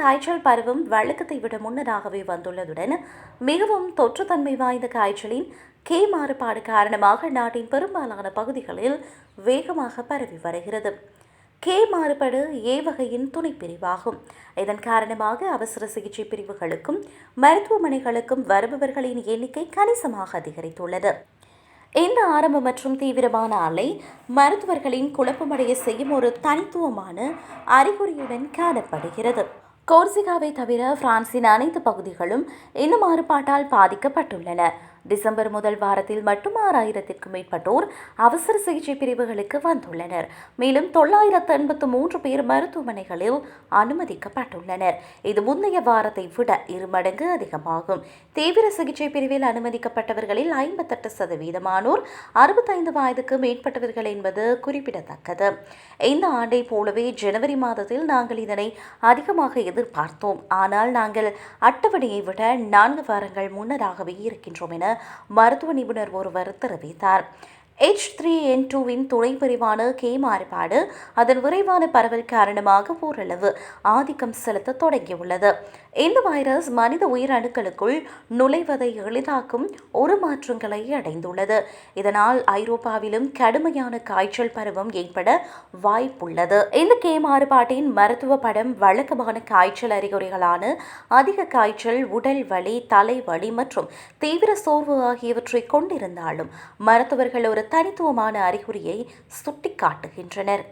காய்ச்சல் பருவம் வழக்கத்தை விட முன்னதாகவே வந்துள்ளதுடன் மிகவும் தொற்றுத்தன்மை வாய்ந்த காய்ச்சலின் கே மாறுபாடு காரணமாக நாட்டின் பெரும்பாலான பகுதிகளில் வேகமாக பரவி வருகிறது. கே மாறுபாடு ஏ வகையின் துணைப்பிரிவாகும். இதன் காரணமாக அவசர சிகிச்சை பிரிவுகளுக்கும் மருத்துவமனைகளுக்கும் வருபவர்களின் எண்ணிக்கை கணிசமாக அதிகரித்துள்ளது. இந்த ஆரம்ப மற்றும் தீவிரமான அலை மருத்துவர்களின் குழப்பமடைய செய்யும் ஒரு தனித்துவமான அறிகுறியுடன் காணப்படுகிறது. கோர்சிகாவை தவிர பிரான்சின் அனைத்து பகுதிகளும் இந்த மாறுபாட்டால் பாதிக்கப்பட்டுள்ளன. டிசம்பர் முதல் வாரத்தில் மட்டும் ஆறாயிரத்திற்கும் மேற்பட்டோர் அவசர சிகிச்சை பிரிவுகளுக்கு வந்துள்ளனர். மேலும் தொள்ளாயிரத்து எண்பத்து மூன்று பேர் மருத்துவமனைகளில் அனுமதிக்கப்பட்டுள்ளனர். இது முந்தைய வாரத்தை விட இரு மடங்கு அதிகமாகும். தீவிர சிகிச்சை பிரிவில் அனுமதிக்கப்பட்டவர்களில் ஐம்பத்தெட்டு சதவீதமானோர் அறுபத்தைந்து வயதுக்கு மேற்பட்டவர்கள் என்பது குறிப்பிடத்தக்கது. இந்த ஆண்டை போலவே ஜனவரி மாதத்தில் நாங்கள் இதனை அதிகமாக எதிர்பார்த்தோம். ஆனால் நாங்கள் அட்டவணையை விட நான்கு வாரங்கள் முன்னதாகவே இருக்கின்றோம் என மருத்துவ நிபுணர் ஒருவர் தெரிவித்தார். எச் த்ரீ என் டூவின் துணை பிரிவான கே மாறுபாடு அதன் விரைவான பரவல் காரணமாக ஓரளவு ஆதிக்கம் செலுத்த தொடங்கியுள்ளது. இந்த வைரஸ் மனித உயிரணுக்களுக்குள் நுழைவதை எளிதாக்கும் ஒரு மாற்றங்களை அடைந்துள்ளது. இதனால் ஐரோப்பாவிலும் கடுமையான காய்ச்சல் பருவம் ஏற்பட வாய்ப்புள்ளது. இந்த கே மாறுபாட்டின் மருத்துவ படம் வழக்கமான காய்ச்சல் அறிகுறிகளான அதிக காய்ச்சல் உடல் வலி தலைவலி மற்றும் தீவிர சோர்வு ஆகியவற்றை கொண்டிருந்தாலும் மருத்துவர்கள் ஒரு தனித்துவமான அறிகுறியை சுட்டிக்காட்டுகின்றனர்.